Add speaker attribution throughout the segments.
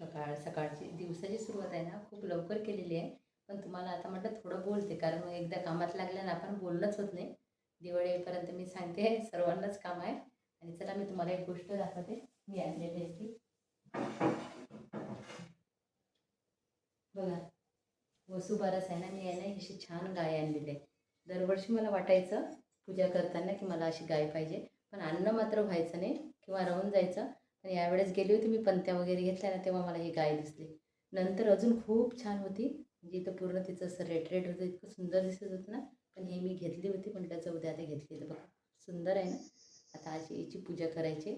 Speaker 1: सकाळ सकाळची दिवसाची सुरुवात आहे ना खूप लवकर केलेली आहे. पण तुम्हाला आता म्हटलं थोडं बोलते कारण मग एकदा कामात लागल्यानं आपण बोलणंच होत नाही. दिवाळीपर्यंत मी सांगते सर्वांनाच काम आहे. आणि चला मी तुम्हाला एक गोष्ट दाखवते. मी आणलेली आहे ती. बघा वसुबारस आहे ना मी आहे ना अशी छान गाय आणलेली आहे. दरवर्षी मला वाटायचं पूजा करताना की मला अशी गाय पाहिजे. पण अन्न मात्र व्हायचं नाही किंवा राहून जायचं. पण यावेळेस गेली होती मी पंत्या वगैरे घेतल्या ना तेव्हा मला ही गाय दिसली. नंतर अजून खूप छान होती. म्हणजे इथं पूर्ण तिचं असं रेड रेड होतं इतकं सुंदर दिसत होतं ना. पण हे मी घेतली होती म्हटलं जाऊ उद्या आता घेतली तर बघा सुंदर आहे ना. आता आज याची पूजा करायची.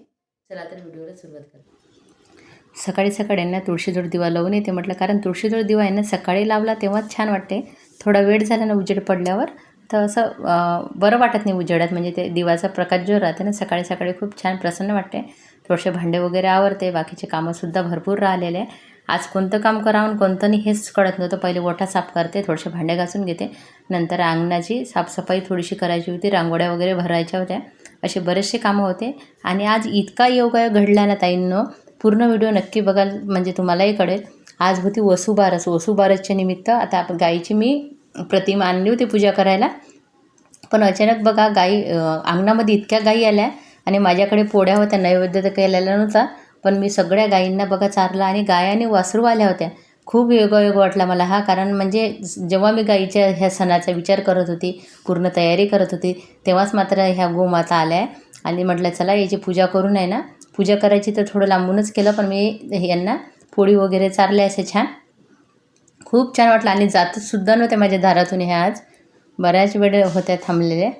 Speaker 1: चला तर व्हिडिओला सुरुवात करू. सकाळी सकाळी आहे ना दिवा लावून येते म्हटलं कारण तुळशीजोड दिवा आहे ना सकाळी लावला तेव्हाच छान वाटते. थोडा वेळ झाला ना उजेड पडल्यावर. तर असं बरं वाटत नाही उजेडात. म्हणजे ते दिवाचा प्रकाश जो राहते ना सकाळी सकाळी खूप छान प्रसन्न वाटते. थोडेसे भांडे वगैरे आवरते. बाकीचे कामंसुद्धा भरपूर राहिलेले आहे. आज कोणतं काम करावं कोणतं नाही हेच कळत नव्हतं. पहिले ओठा साफ करते थोडेसे भांडे घासून घेते. नंतर अंगणाची साफसफाई थोडीशी करायची होती. रांगोळ्या वगैरे भरायच्या होत्या. असे बरेचसे कामं होते. आणि आज इतका योग घडला ना ताईंनो. पूर्ण व्हिडिओ नक्की बघाल म्हणजे तुम्हालाही कळेल. आज होती वसुबारस. वसुबारसच्या निमित्त आता आपण गाईची मी प्रतिमा आणली होती पूजा करायला. पण अचानक बघा गाई अंगणामध्ये इतक्या गाई आल्या आणि माझ्याकडे पोळ्या होत्या नैवेद्य तर केलेला नव्हता पण मी सगळ्या गायींना बघा चारला आणि गाय आणि वासरू आल्या होत्या. खूप योगायोग वाटला मला. हा कारण म्हणजे जेव्हा मी गाईच्या ह्या सणाचा विचार करत होती पूर्ण तयारी करत होती तेव्हाच मात्र ह्या गोमाता आल्या आणि म्हटलं चला याची पूजा करून आहे ना. पूजा करायची तर थोडं लांबूनच केलं पण मी यांना पोळी वगैरे चारले असे छान. खूप छान वाटलं आणि जातच सुद्धा नव्हत्या माझ्या दारातून ह्या आज. बऱ्याच वेळ होत्या थांबलेल्या.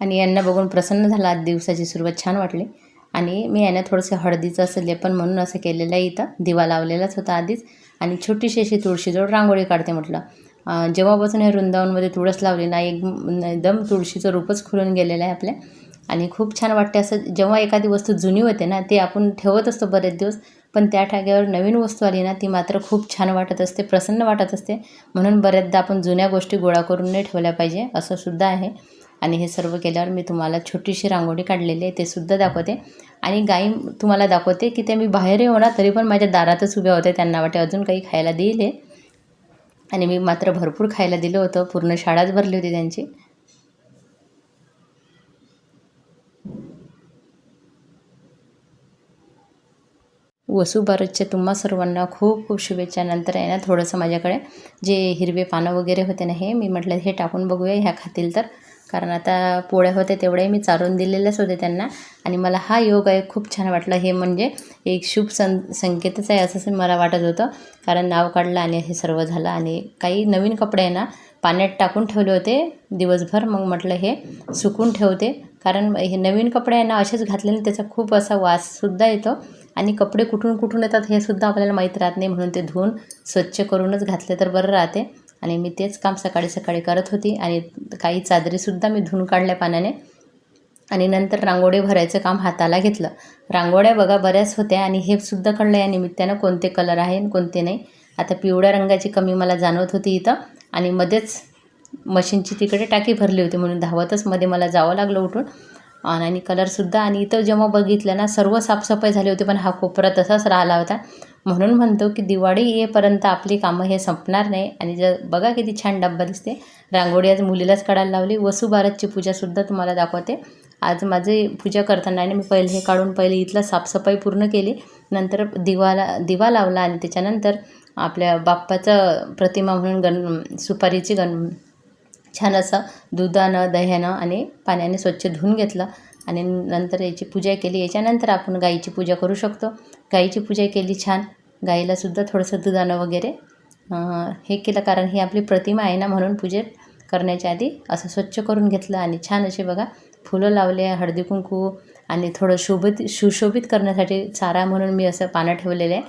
Speaker 1: आणि यांना बघून प्रसन्न झाला आज दिवसाची सुरुवात. छान वाटली. आणि मी यांना थोडंसं हळदीचं असं लेपन म्हणून असं केलेलं आहे इथं. दिवा लावलेलाच होता आधीच. आणि छोटीशी अशी तुळशीजवळ रांगोळी काढते म्हटलं. जेव्हापासून हे वृंदावनमध्ये तुळस लावली ना एक एकदम तुळशीचं रूपच खुलून गेलेलं आहे आपल्या. आणि खूप छान वाटते असं जेव्हा एखादी वस्तू जुनी होते ना ती आपण ठेवत असतो बरेच दिवस पण त्या ठाग्यावर नवीन वस्तू आली ना ती मात्र खूप छान वाटत असते प्रसन्न वाटत असते. म्हणून बऱ्याचदा आपण जुन्या गोष्टी गोळा करून नाही ठेवल्या पाहिजे असं सुद्धा आहे. आणि हे सर्व केल्यावर मी तुम्हाला छोटीशी रांगोळी काढलेली आहे ते सुद्धा दाखवते. आणि गाई तुम्हाला दाखवते की ते मी बाहेरही होणार तरी पण माझ्या दारातच उभ्या होत्या त्यांना वाटे अजून काही खायला देईल आहे आणि मी मात्र भरपूर खायला दिलं होतं. पूर्ण शाळाच भरली होती त्यांची. वसुबारसच्या तुम्हा सर्वांना खूप खूप शुभेच्छा. नंतर आहे ना थोडंसं माझ्याकडे जे हिरवे पानं वगैरे होते ना हे मी म्हटलं हे टाकून बघूया ह्या खातील तर. कारण आता पोळ्या होत्या तेवढ्याही मी चारून दिलेल्याच होते त्यांना. आणि मला हा योग आहे खूप छान वाटला. हे म्हणजे एक शुभ सं संकेतच आहे असं मला वाटत होतं. कारण नाव काढलं आणि हे सर्व झालं. आणि काही नवीन कपडे आहे ना पाण्यात टाकून ठेवले होते दिवसभर. मग म्हटलं हे सुकून ठेवते. कारण हे नवीन कपडे आहे ना असेच घातलेले त्याचा खूप असा वाससुद्धा येतो. आणि कपडे कुठून कुठून येतात हे सुद्धा आपल्याला माहीत राहत नाही. म्हणून ते धुवून स्वच्छ करूनच घातले तर बरं राहते. आणि मी तेच काम सकाळी सकाळी करत होती आणि काही चादरीसुद्धा मी धुवून काढल्या पाण्याने. आणि नंतर रांगोळी भरायचं काम हाताला घेतलं. रांगोळ्या बघा बऱ्याच होत्या आणि हे सुद्धा कळलं या निमित्तानं कोणते कलर आहे आणि कोणते नाही. आता पिवळ्या रंगाची कमी मला जाणवत होती इथं आणि मध्येच मशीनची तिकडे टाकी भरली होती म्हणून धावतच मध्ये मला जावं लागलं उठून. आणि कलरसुद्धा आणि इथं जेव्हा बघितलं ना सर्व साफसफाई झाली होती पण हा कोपरा तसाच राहिला होता. म्हणून म्हणतो की दिवाळी येईपर्यंत आपली कामं हे संपणार नाही. आणि जर बघा किती छान डब्बा दिसते. रांगोळी आज मुलीलाच काढायला लावली. वसुभारतची पूजासुद्धा तुम्हाला दाखवते. आज माझी पूजा करताना आणि मी पहिले हे काढून पहिले इथला साफसफाई पूर्ण केली. नंतर दिवाला दिवा लावला आणि त्याच्यानंतर आपल्या बाप्पाचं प्रतिमा म्हणून गण सुपारीची गण छान असं दुधानं दह्यानं आणि पाण्याने स्वच्छ धुवून घेतलं. आणि नंतर याची पूजा केली. याच्यानंतर आपण गाईची पूजा करू शकतो. गाईची पूजा केली छान. गाईलासुद्धा थोडंसं दुधानं वगैरे हे केलं कारण ही आपली प्रतिमा आहे ना म्हणून पूजेत करण्याच्या आधी असं स्वच्छ करून घेतलं आणि छान असे बघा फुलं लावले हळदी कुंकू आणि थोडं शोभित सुशोभित करण्यासाठी चारा म्हणून मी असं पानं ठेवलेलं. आहे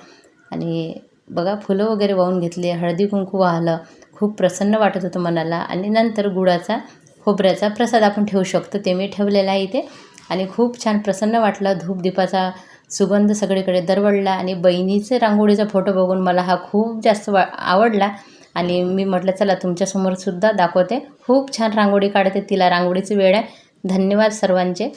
Speaker 1: आणि बघा फुलं वगैरे वाहून घेतली हळदी कुंकू वाहलं खूप प्रसन्न वाटत होतं मनाला. आणि नंतर गुळाचा खोबऱ्याचा प्रसाद आपण ठेवू शकतो ते मी ठेवलेला आहे इथे. आणि खूप छान प्रसन्न वाटलं धूपदीपाचा सुगंध सगळीकडे दरवळला आणि बहिणीचे रांगोळीचा फोटो बघून मला हा खूप जास्त वा आवडला. आणि मी म्हटलं चला तुमच्यासमोर सुद्धा दाखवते. खूप छान रांगोळी काढते तिला रांगोळीची वेळ आहे. धन्यवाद सर्वांचे.